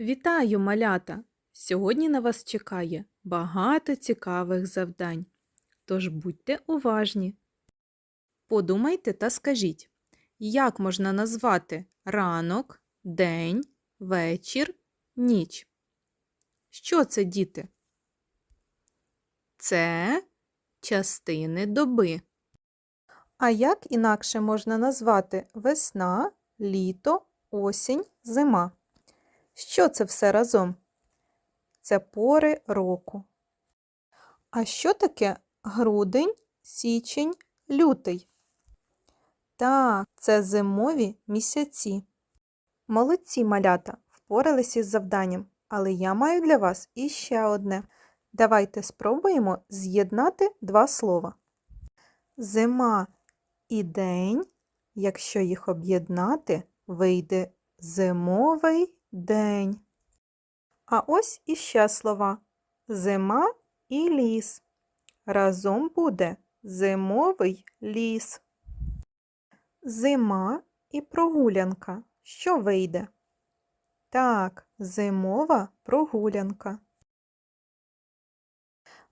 Вітаю, малята! Сьогодні на вас чекає багато цікавих завдань. Тож будьте уважні. Подумайте та скажіть, як можна назвати ранок, день, вечір, ніч? Що це, діти? Це частини доби. А як інакше можна назвати весна, літо, осінь, зима? Що це все разом? Це пори року. А що таке грудень, січень, лютий? Так, це зимові місяці. Молодці малята впорались із завданням, але я маю для вас іще одне. Давайте спробуємо з'єднати два слова. Зима і день, якщо їх об'єднати, вийде зимовий день. А ось іще слова зима і ліс. Разом буде зимовий ліс. Зима і прогулянка. Що вийде? Так, зимова прогулянка.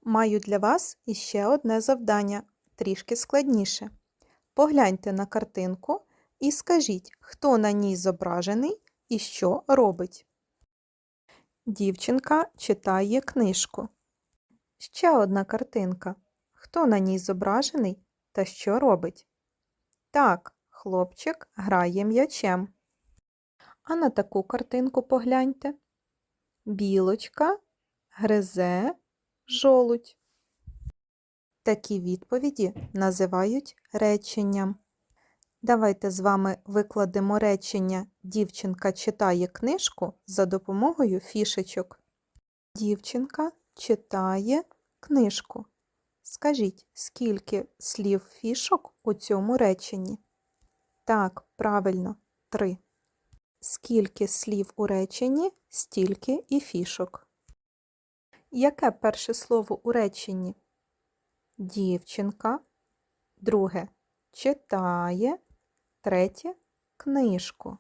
Маю для вас іще одне завдання, трішки складніше. Погляньте на картинку і скажіть, хто на ній зображений і що робить. Дівчинка читає книжку. Ще одна картинка. Хто на ній зображений та що робить? Так, хлопчик грає м'ячем. А на таку картинку погляньте. Білочка гризе жолудь. Такі відповіді називають реченням. Давайте з вами викладемо речення Дівчинка читає книжку за допомогою фішечок. Дівчинка читає книжку. Скажіть, скільки слів фішок у цьому реченні? Так, правильно, три. Скільки слів у реченні, стільки і фішок. Яке перше слово у реченні? Дівчинка. Друге читає. Третє книжку.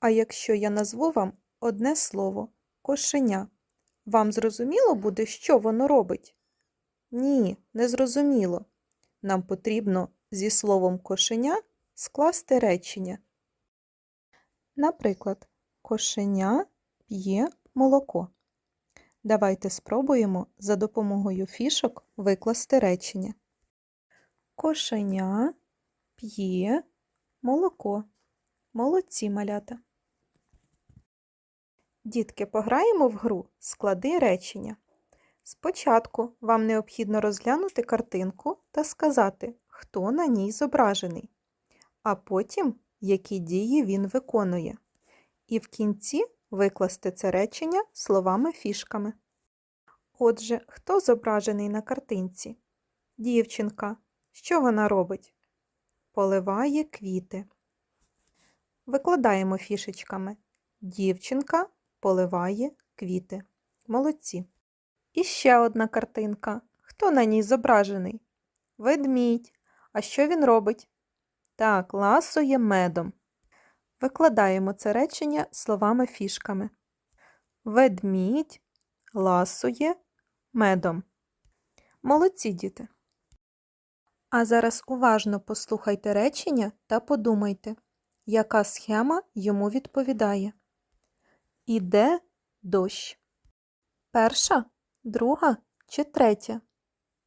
А якщо я назву вам одне слово кошеня, вам зрозуміло буде, що воно робить? Ні, не зрозуміло. Нам потрібно зі словом кошеня скласти речення. Наприклад, кошеня п'є молоко. Давайте спробуємо за допомогою фішок викласти речення. Кошеня п'є молоко. Молодці малята. Дітки, пограємо в гру склади речення. Спочатку вам необхідно розглянути картинку та сказати, хто на ній зображений, а потім, які дії він виконує. І в кінці викласти це речення словами-фішками. Отже, хто зображений на картинці? Дівчинка. Що вона робить? Поливає квіти. Викладаємо фішечками. Дівчинка поливає квіти. Молодці. І ще одна картинка. Хто на ній зображений? Ведмідь. А що він робить? Так, ласує медом. Викладаємо це речення словами фішками. Ведмідь ласує медом. Молодці діти. А зараз уважно послухайте речення та подумайте, яка схема йому відповідає. Іде дощ. Перша, друга чи третя?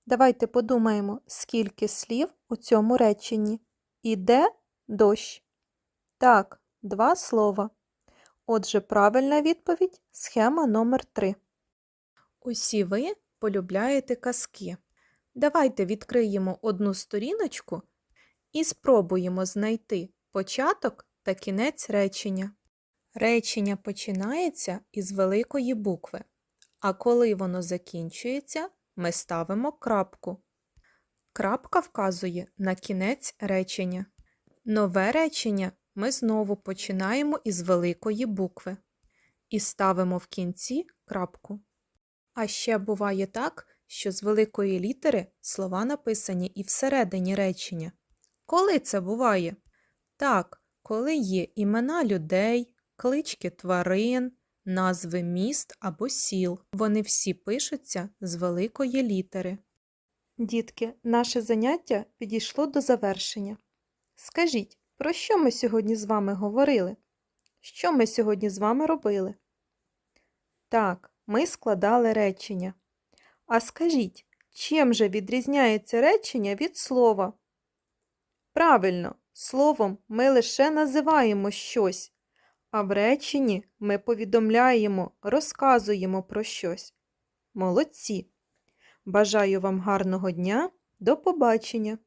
Давайте подумаємо, скільки слів у цьому реченні. Іде дощ. Так, два слова. Отже, правильна відповідь схема номер 3. Усі ви полюбляєте казки. Давайте відкриємо одну сторіночку і спробуємо знайти початок та кінець речення. Речення починається із великої букви, а коли воно закінчується, ми ставимо крапку. Крапка вказує на кінець речення. Нове речення ми знову починаємо із великої букви і ставимо в кінці крапку. А ще буває так, що з великої літери слова написані і всередині речення. Коли це буває? Так, коли є імена людей, клички тварин, назви міст або сіл. Вони всі пишуться з великої літери. Дітки, наше заняття підійшло до завершення. Скажіть, про що ми сьогодні з вами говорили? Що ми сьогодні з вами робили? Так, ми складали речення. А скажіть, чим же відрізняється речення від слова? Правильно, словом ми лише називаємо щось, а в реченні ми повідомляємо, розказуємо про щось. Молодці! Бажаю вам гарного дня. До побачення!